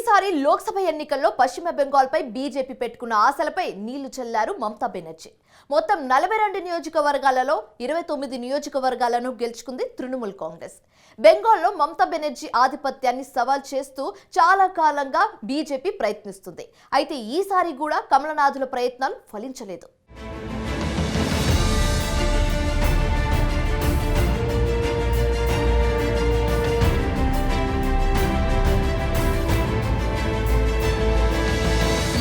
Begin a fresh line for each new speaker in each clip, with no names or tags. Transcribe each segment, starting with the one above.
ఈసారి లోక్సభ ఎన్నికల్లో పశ్చిమ బెంగాల్పై బీజేపీ పెట్టుకున్న ఆశలపై నీళ్ళు చల్లారు మమతా బెనర్జీ. మొత్తం నలభై రెండు నియోజకవర్గాలలో ఇరవై తొమ్మిది నియోజకవర్గాలను గెలుచుకుంది తృణమూల్ కాంగ్రెస్. బెంగాల్లో మమతా బెనర్జీ ఆధిపత్యాన్ని సవాల్ చేస్తూ చాలా కాలంగా బీజేపీ ప్రయత్నిస్తుంది. అయితే ఈసారి కూడా కమలనాథుల ప్రయత్నాలు ఫలించలేదు.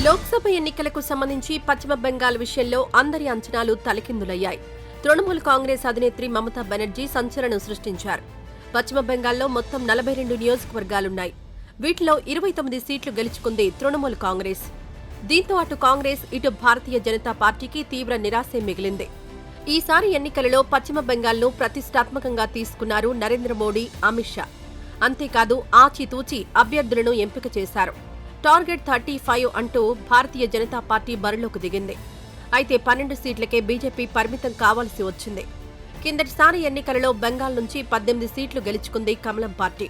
లోక్సభ ఎన్నికలకు సంబంధించి పశ్చిమ బెంగాల్ విషయంలో అందరి అంచనాలు తలకిందులయ్యాయి. తృణమూల్ కాంగ్రెస్ అధినేత్రి మమతా బెనర్జీ సంచలనం సృష్టించారు. పశ్చిమ బెంగాల్లో మొత్తం నలభై రెండు నియోజకవర్గాలున్నాయి. వీటిలో ఇరవై తొమ్మిది సీట్లు గెలుచుకుంది తృణమూల్ కాంగ్రెస్. దీంతో అటు కాంగ్రెస్ ఇటు భారతీయ జనతా పార్టీకి తీవ్ర నిరాశే మిగిలింది. ఈసారి ఎన్నికలలో పశ్చిమ బెంగాల్ను ప్రతిష్టాత్మకంగా తీసుకున్నారు నరేంద్ర మోడీ అమిత్ షా. అంతేకాదు ఆచితూచి అభ్యర్థులను ఎంపిక చేశారు. టార్గెట్ థర్టీ ఫైవ్ అంటూ భారతీయ జనతా పార్టీ బరిలోకి దిగింది. అయితే పన్నెండు సీట్లకే బీజేపీ పరిమితం కావాల్సి వచ్చింది. కిందటిసారి ఎన్నికలలో బెంగాల్ నుంచి పద్దెనిమిది సీట్లు గెలుచుకుంది కమలం పార్టీ.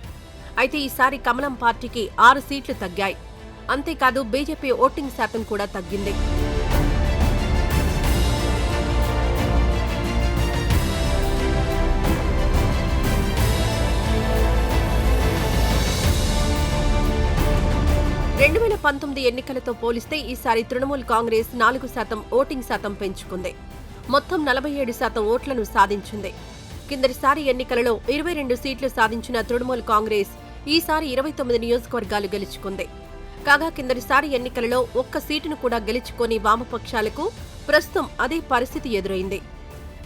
అయితే ఈసారి కమలం పార్టీకి ఆరు సీట్లు తగ్గాయి. అంతేకాదు బీజేపీ ఓటింగ్ శాతం కూడా తగ్గింది. రెండు వేల పంతొమ్మిది ఎన్నికలతో పోలిస్తే ఈసారి తృణమూల్ కాంగ్రెస్ నాలుగు శాతం ఓటింగ్ శాతం పెంచుకుంది. మొత్తం నలభై ఏడు శాతం ఓట్లను సాధించింది. కిందటిసారి ఎన్నికలలో ఇరవై రెండు సీట్లు సాధించిన తృణమూల్ కాంగ్రెస్ ఈసారి ఇరవై తొమ్మిది నియోజకవర్గాలు గెలుచుకుంది. కాగా కిందటిసారి ఎన్నికలలో ఒక్క సీటును కూడా గెలుచుకొని వామపక్షాలకు ప్రస్తుతం అదే పరిస్థితి ఎదురైంది.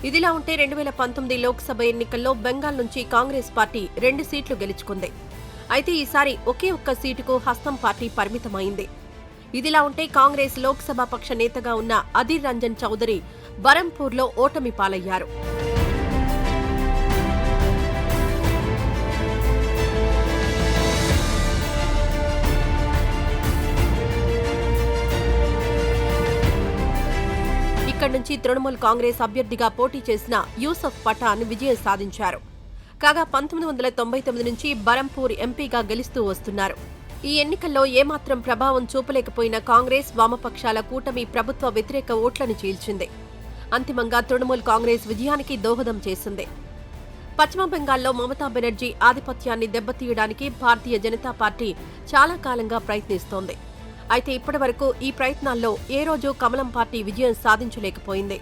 ఇదిలా ఉంటే రెండు వేల పంతొమ్మిది లోక్సభ ఎన్నికల్లో బెంగాల్ నుంచి కాంగ్రెస్ పార్టీ రెండు సీట్లు గెలుచుకుంది. అయితే ఈసారి ఒకే ఒక్క సీటుకు హస్తం పార్టీ పరిమితమైంది. ఇదిలా ఉంటే కాంగ్రెస్ లోక్సభ పక్ష నేతగా ఉన్న అధీర్ రంజన్ చౌదరి బరంపూర్లో ఓటమి పాలయ్యారు. ఇక్కడి నుంచి తృణమూల్ కాంగ్రెస్ అభ్యర్థిగా పోటీ చేసిన యూసఫ్ పఠాన్ విజయం సాధించారు. కాగా పంతొమ్మిది వందల తొంభై తొమ్మిది నుంచి బరంపూర్ ఎంపీగా గెలుస్తూ వస్తున్నారు. ఈ ఎన్నికల్లో ఏమాత్రం ప్రభావం చూపలేకపోయిన కాంగ్రెస్ వామపక్షాల కూటమి ప్రభుత్వ వ్యతిరేక ఓట్లను చీల్చింది. అంతిమంగా తృణమూల్ కాంగ్రెస్ విజయానికి దోహదం చేసింది. పశ్చిమ బెంగాల్లో మమతా బెనర్జీ ఆధిపత్యాన్ని దెబ్బతీయడానికి భారతీయ జనతా పార్టీ చాలా కాలంగా ప్రయత్నిస్తోంది. అయితే ఇప్పటివరకు ఈ ప్రయత్నాల్లో ఏ రోజు కమలం పార్టీ విజయం సాధించలేకపోయింది.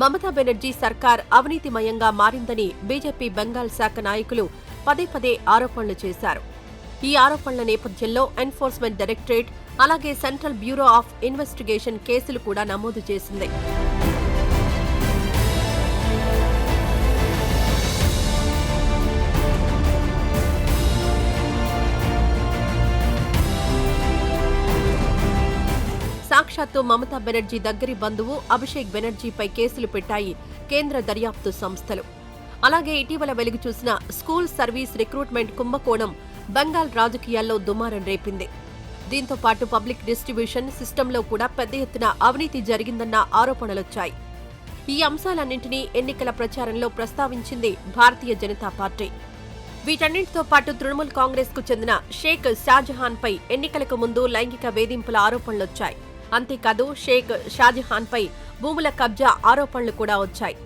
మమతా బెనర్జీ సర్కార్ అవినీతిమయంగా మారిందని బీజేపీ బెంగాల్ శాఖ నాయకులు పదే పదే ఆరోపణలు చేశారు. ఈ ఆరోపణల నేపథ్యంలో ఎన్ఫోర్స్మెంట్ డైరెక్టరేట్ అలాగే సెంట్రల్ బ్యూరో ఆఫ్ ఇన్వెస్టిగేషన్ కేసులు కూడా నమోదు చేసింది. దీంతో మమతా బెనర్జీ దగ్గరి బంధువు అభిషేక్ బెనర్జీపై కేసులు పెట్టాయి కేంద్ర దర్యాప్తు సంస్థలు. అలాగే ఇటీవల వెలుగు చూసిన స్కూల్ సర్వీస్ రిక్రూట్మెంట్ కుంభకోణం బెంగాల్ రాజకీయాల్లో దుమారం రేపింది. దీంతో పాటు పబ్లిక్ డిస్ట్రిబ్యూషన్ సిస్టంలో కూడా పెద్ద ఎత్తున అవినీతి జరిగిందన్న ఆరోపణలొచ్చాయి. ఈ అంశాలన్నింటినీ ఎన్నికల ప్రచారంలో ప్రస్తావించింది భారతీయ జనతా పార్టీ. వీటన్నింటితో పాటు తృణమూల్ కాంగ్రెస్కు చెందిన షేక్ షాజహాన్ పై ఎన్నికలకు ముందు లైంగిక వేధింపుల ఆరోపణలొచ్చాయి. అంతేకాదు షేక్ షాజహాన్ పై భూముల కబ్జా ఆరోపణలు కూడా వచ్చాయి.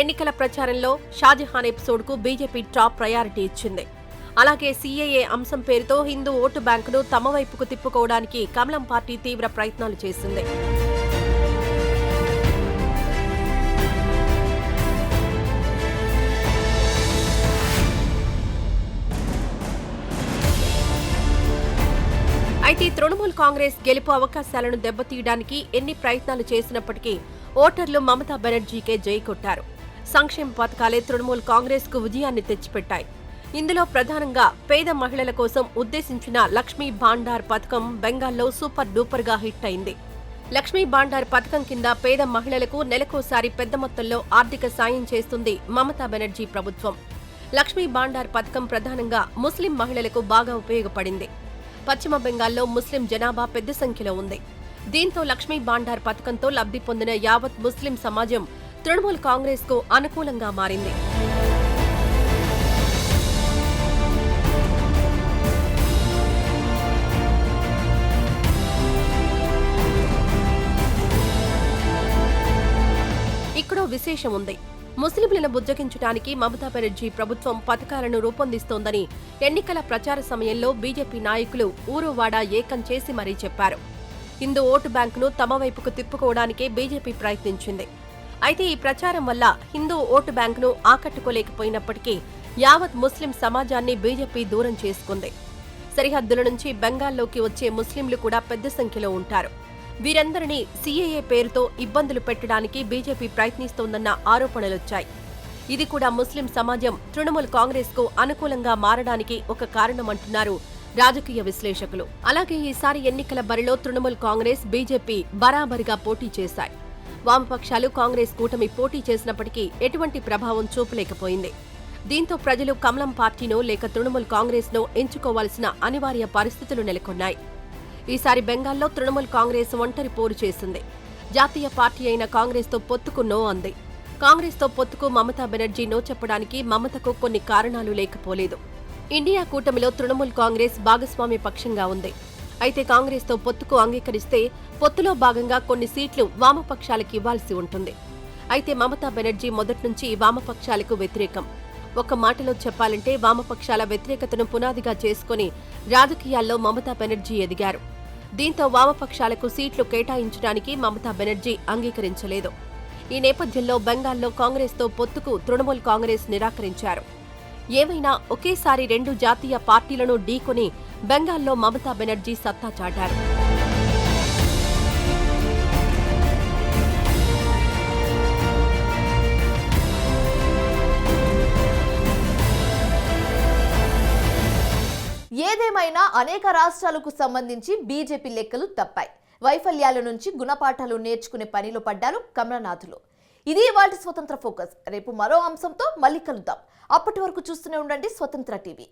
ఎన్నికల ప్రచారంలో షాజహాన్ ఎపిసోడ్కు బీజేపీ టాప్ ప్రయారిటీ ఇచ్చింది. అలాగే సీఏఏ అంశం పేరుతో హిందూ ఓటు బ్యాంకును తమ వైపుకు తిప్పుకోవడానికి కమలం పార్టీ తీవ్ర ప్రయత్నాలు చేసింది. కాంగ్రెస్ గెలుపు అవకాశాలను దెబ్బతీయడానికి ఎన్ని ప్రయత్నాలు చేసినప్పటికీ ఓటర్లు మమతా బెనర్జీకే జై కొట్టారు. సంక్షేమ పథకాలే తృణమూల్ కాంగ్రెస్కు విజయాన్ని తెచ్చిపెట్టాయి. ఇందులో ప్రధానంగా పేద మహిళల కోసం ఉద్దేశించిన లక్ష్మీ భాండార్ పథకం బెంగాల్లో సూపర్ డూపర్గా హిట్ అయింది. లక్ష్మీ భాండార్ పథకం కింద పేద మహిళలకు నెలకోసారి పెద్ద మొత్తంలో ఆర్థిక సాయం చేస్తుంది మమతా బెనర్జీ ప్రభుత్వం. లక్ష్మీ భాండార్ పథకం ప్రధానంగా ముస్లిం మహిళలకు బాగా ఉపయోగపడింది. పశ్చిమ బెంగాల్లో ముస్లిం జనాభా పెద్ద సంఖ్యలో ఉంది. దీంతో లక్ష్మీ బాండార్ పథకంతో లబ్ధి పొందిన యావత్ ముస్లిం సమాజం తృణమూల్ కాంగ్రెస్కు అనుకూలంగా మారింది. ఇక్కడో విశేషం ఉంది. ముస్లింలను బుజ్జగించడానికి మమతా బెనర్జీ ప్రభుత్వం పథకాలను రూపొందిస్తోందని ఎన్నికల ప్రచార సమయంలో బీజేపీ నాయకులు ఊరువాడ ఏకం చేసి మరీ చెప్పారు. హిందూ ఓటు బ్యాంకును తమ వైపుకు తిప్పుకోవడానికే బీజేపీ ప్రయత్నించింది. అయితే ఈ ప్రచారం వల్ల హిందూ ఓటు బ్యాంకును ఆకట్టుకోలేకపోయినప్పటికీ యావత్ ముస్లిం సమాజాన్ని బీజేపీ దూరం చేసుకుంది. సరిహద్దుల నుంచి బెంగాల్లోకి వచ్చే ముస్లింలు కూడా పెద్ద సంఖ్యలో ఉంటారు. వీరందరినీ సీఏఏ పేరుతో ఇబ్బందులు పెట్టడానికి బీజేపీ ప్రయత్నిస్తోందన్న ఆరోపణలొచ్చాయి. ఇది కూడా ముస్లిం సమాజం తృణమూల్ కాంగ్రెస్కు అనుకూలంగా మారడానికి ఒక కారణమంటున్నారు రాజకీయ విశ్లేషకులు. అలాగే ఈసారి ఎన్నికల బరిలో తృణమూల్ కాంగ్రెస్ బీజేపీ బరాబరిగా పోటీ చేశాయి. వామపక్షాలు కాంగ్రెస్ కూటమి పోటీ చేసినప్పటికీ ఎటువంటి ప్రభావం చూపలేకపోయింది. దీంతో ప్రజలు కమలం పార్టీనో లేక తృణమూల్ కాంగ్రెస్ను ఎంచుకోవాల్సిన అనివార్య పరిస్థితులు నెలకొన్నాయి. ఈసారి బెంగాల్లో తృణమూల్ కాంగ్రెస్ ఒంటరి పోరు చేసింది. జాతీయ పార్టీ అయిన కాంగ్రెస్తో పొత్తుకు నో అంది. కాంగ్రెస్తో పొత్తుకు మమతా బెనర్జీ నో చెప్పడానికి మమతకు కొన్ని కారణాలు లేకపోలేదు. ఇండియా కూటమిలో తృణమూల్ కాంగ్రెస్ భాగస్వామ్య పక్షంగా ఉంది. అయితే కాంగ్రెస్తో పొత్తుకు అంగీకరిస్తే పొత్తులో భాగంగా కొన్ని సీట్లు వామపక్షాలకు ఇవ్వాల్సి ఉంటుంది. అయితే మమతా బెనర్జీ మొదట్నుంచి వామపక్షాలకు వ్యతిరేకం. ఒక మాటలో చెప్పాలంటే వామపక్షాల వ్యతిరేకతను పునాదిగా చేసుకుని రాజకీయాల్లో మమతా బెనర్జీ ఎదిగారు. దీంతో వామపక్షాలకు సీట్లు కేటాయించడానికి మమతా బెనర్జీ అంగీకరించలేదు. ఈ నేపథ్యంలో బెంగాల్లో కాంగ్రెస్తో పొత్తుకు తృణమూల్ కాంగ్రెస్ నిరాకరించారు. ఏమైనా ఒకేసారి రెండు జాతీయ పార్టీలను ఢీకొని బెంగాల్లో మమతా బెనర్జీ సత్తా చాటారు.
ఏదేమైనా అనేక రాష్ట్రాలకు సంబంధించి బీజేపీ లెక్కలు తప్పాయి. వైఫల్యాల నుంచి గుణపాఠాలు నేర్చుకునే పనిలో పడ్డారు కమలనాథులు. ఇది వాటి స్వతంత్ర ఫోకస్. రేపు మరో అంశంతో మళ్ళీ కలుద్దాం. అప్పటి వరకు చూస్తూనే ఉండండి స్వతంత్ర టీవీ.